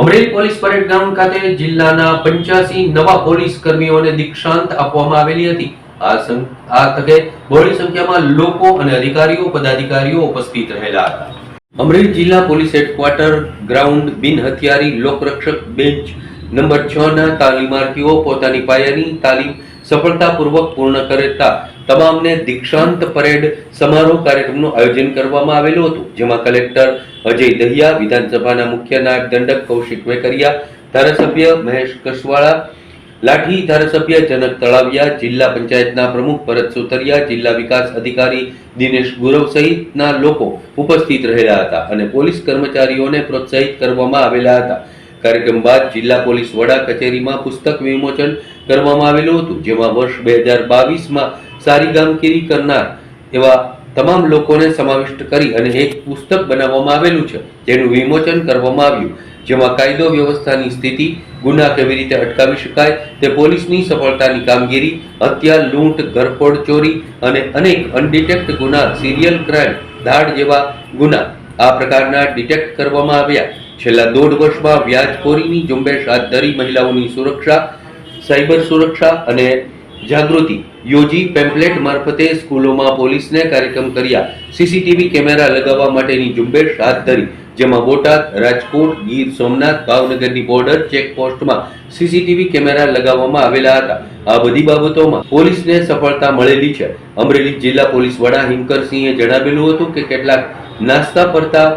Amreli police parade ground ખાતે જિલ્લાના પંચ્યાસી નવા પોલીસ કર્મીઓને દીક્ષાંત આપવામાં આવેલી હતી. આ તકે બહોળી સંખ્યામાં લોકો અને અધિકારીઓ, પદાધિકારીઓ ઉપસ્થિત રહેલા હતા. અમરેલી જિલ્લા પોલીસ હેડક્વાર્ટર ગ્રાઉન્ડ બિન હથિયારી લોકરક્ષક બેન્ચ નંબર છ ના તાલીમાર્થીઓ પોતાની પાયાની તાલીમ સફળતાપૂર્વક પૂર્ણ કરતા તમામને દીક્ષાંત પરેડ સમારોહ કાર્યક્રમનું આયોજન કરવામાં આવેલું હતું, જેમાં કલેક્ટર અજય દહિયા, વિધાનસભાના મુખ્ય નાયબ દંડક કૌશિક વેકરિયા, ધારાસભ્ય મહેશ કસવાળા, લાઠી ધારાસભ્ય જનક તળાવિયા, જિલ્લા પંચાયતના પ્રમુખ ભરત સુતરિયા જિલ્લા વિકાસ અધિકારી દિનેશ ગુરવ સહિતના લોકો ઉપસ્થિત રહેલા હતા અને પોલીસ કર્મચારીઓને પ્રોત્સાહિત કરવામાં આવેલા હતા. કાર્યક્રમ બાદ જિલ્લા પોલીસ વડા કચેરીમાં પુસ્તક વિમોચન કરવામાં આવેલું હતું, જેમાં વર્ષ બે હજાર બાવીસમાં સારી કામગીરી કરનાર એવા તમામ લોકોને સમાવિષ્ટ કરી અને એક પુસ્તક બનાવવામાં આવેલું છે, જેનું વિમોચન કરવામાં આવ્યું. જેમાં કાયદો વ્યવસ્થાની સ્થિતિ, ગુના કેવી રીતે અટકાવી શકાય, તે પોલીસની સફળતાની કામગીરી, હત્યા, લૂંટ, ઘરફોડ ચોરી અને અનેક અનડિટેક્ટ ગુના, સિરિયલ ક્રાઇમ ધાડ જેવા ગુના આ પ્રકારના ડિટેક્ટ કરવામાં આવ્યા. છેલ્લા દોઢ વર્ષમાં વ્યાજખોરીની ઝુંબેશ હાથ ધરી મહિલાઓની સુરક્ષા, સાયબર સુરક્ષા અને જાગૃતિ. યોજી પેમ્પલેટ મારફતે સ્કૂલોમાં પોલીસને કાર્યક્રમ કર્યા. સીસીટીવી કેમેરા લગાવવા માટેની ઝુંબેશ હાથ ધરી. જેમાં બોટાદ, રાજકોટ, ગીર સોમનાથ, ભાવનગરની બોર્ડર ચેકપોસ્ટમાં સીસીટીવી કેમેરા લગાવવામાં આવેલા હતા. આ બધી બાબતોમાં પોલીસને સફળતા મળેલી છે. અમરેલી જિલ્લા પોલીસ વડા હિંકરસિંહે જણાવેલું હતું કે કેટલાક નાસ્તા પડતા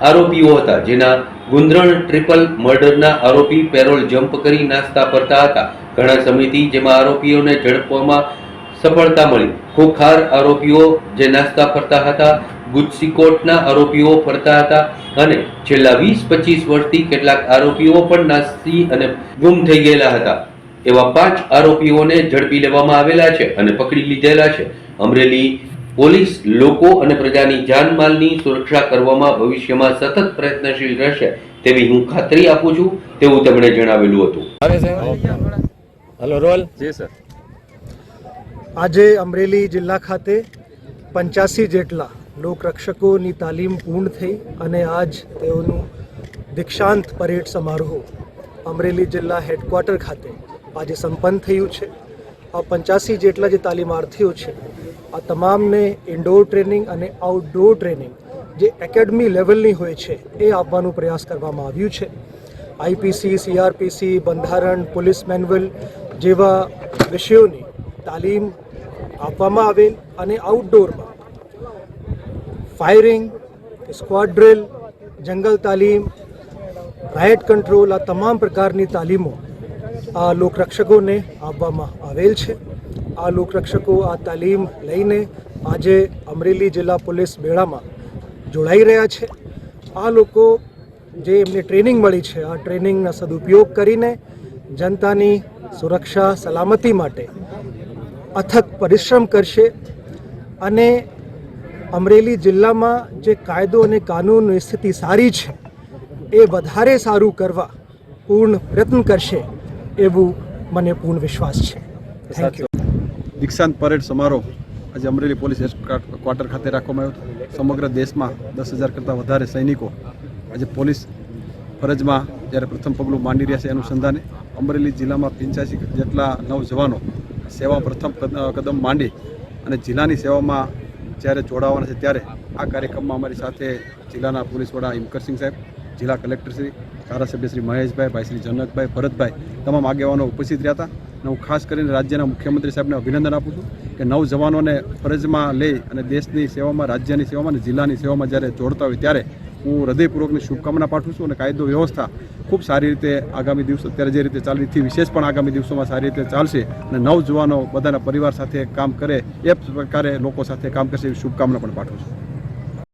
આરોપીઓ હતા જેના ગુંદરણ, ટ્રિપલ મર્ડરના આરોપી પેરોલ જમ્પ કરી નાસ્તા ફરતા હતા. ઘણા સમયથી જેમાં આરોપીઓને ઝડપવામાં સફળતા મળી. ખોખાર આરોપીઓ જે નાસ્તા ફરતા હતા ગુજસીકોટના આરોપીઓ ફરતા હતા અને છેલ્લા વીસ પચીસ વર્ષથી કેટલાક આરોપીઓ પણ નાસી અને ગુમ થઈ ગયેલા હતા. એવા પાંચ આરોપીઓને ઝડપી લેવામાં આવેલા છે અને પકડી લીધેલા છે. અમરેલી પોલીસ લોકો અને પ્રજાની જાનમાલની સુરક્ષા કરવામાં ભવિષ્યમાં સતત પ્રયત્નશીલ રહેશે તેવી હું ખાતરી આપું છું તેવું તેમણે જણાવેલું હતું. હેલો રોલ જી સર. આજે અમરેલી જિલ્લા ખાતે પંચ્યાસી જેટલા લોકરક્ષકોની તાલીમ પૂર્ણ થઈ અને આજ તેઓનું દીક્ષાંત પરેડ સમારોહ અમરેલી જિલ્લા હેડક્વાર્ટર ખાતે આજે સંપન્ન થયું છે. આ પંચ્યાસી જેટલા જે તાલીમાર્થીઓ છે આ તમામને ઇન્ડોર ટ્રેનિંગ અને આઉટડોર ટ્રેનિંગ જે એકેડમી લેવલની હોય છે, એ આપવાનો પ્રયાસ કરવામાં આવ્યું છે. આઈપીસી સીઆરપીસી બંધારણ પોલીસ મેન્યુઅલ જેવા વિષયોની તાલીમ આપવામાં આવેલ અને આઉટડોરમાં ફાયરિંગ સ્ક્વોડ ડ્રિલ જંગલ તાલીમ રાયટ કંટ્રોલ આ તમામ પ્રકારની તાલીમો આ લોકરક્ષકોને આપવામાં આવેલ છે. આ લોકરક્ષકો આ તાલીમ લઈને આજે અમરેલી જિલ્લા પોલીસ મેળામાં જોડાઈ રહ્યા છે. આ લોકો જે એમને ટ્રેનિંગ મળી છે, આ ટ્રેનિંગનો સદુપયોગ કરીને જનતાની સુરક્ષા, સલામતી માટે અથક પરિશ્રમ કરશે અને અમરેલી જિલ્લામાં જે કાયદો અને કાનૂનની સ્થિતિ સારી છે, એ વધારે સારું કરવા પૂર્ણ પ્રયત્ન કરશે, એવું મને પૂર્ણ વિશ્વાસ છે. થેન્ક યુ દીક્ષાંત પરેડ સમારોહ આજે અમરેલી પોલીસ ક્વાર્ટર ખાતે રાખવામાં આવ્યો હતો. સમગ્ર દેશમાં દસ હજાર કરતાં વધારે સૈનિકો આજે પોલીસ ફરજમાં જ્યારે પ્રથમ પગલું માંડી રહ્યા છે અનુસંધાને અમરેલી જિલ્લામાં પંચ્યાસી જેટલા નવજવાનો સેવા પ્રથમ કદ- કદમ માંડી અને જિલ્લાની સેવામાં જ્યારે જોડાવાના છે ત્યારે આ કાર્યક્રમમાં અમારી સાથે જિલ્લાના પોલીસ વડા ઇમકરસિંહ સાહેબ, જિલ્લા કલેક્ટર શ્રી ધારાસભ્ય શ્રી મહેશભાઈ, ભાઈ શ્રી જનકભાઈ, ભરતભાઈ તમામ આગેવાનો ઉપસ્થિત રહ્યા હતા. અને હું ખાસ કરીને રાજ્યના મુખ્યમંત્રી સાહેબને અભિનંદન આપું છું કે નવ જવાનોને ફરજમાં લઈ અને દેશની સેવામાં, રાજ્યની સેવામાં અને જિલ્લાની સેવામાં જ્યારે જોડતા હોય ત્યારે હું હૃદયપૂર્વકની શુભકામના પાઠવું છું અને કાયદો વ્યવસ્થા ખૂબ સારી રીતે આગામી દિવસો, અત્યારે જે રીતે ચાલી થી વિશેષ પણ આગામી દિવસોમાં સારી રીતે ચાલશે અને નવ જવાનો બધાના પરિવાર સાથે કામ કરે, એ પ્રકારે લોકો સાથે કામ કરશે એવી શુભકામના પણ પાઠવું છું.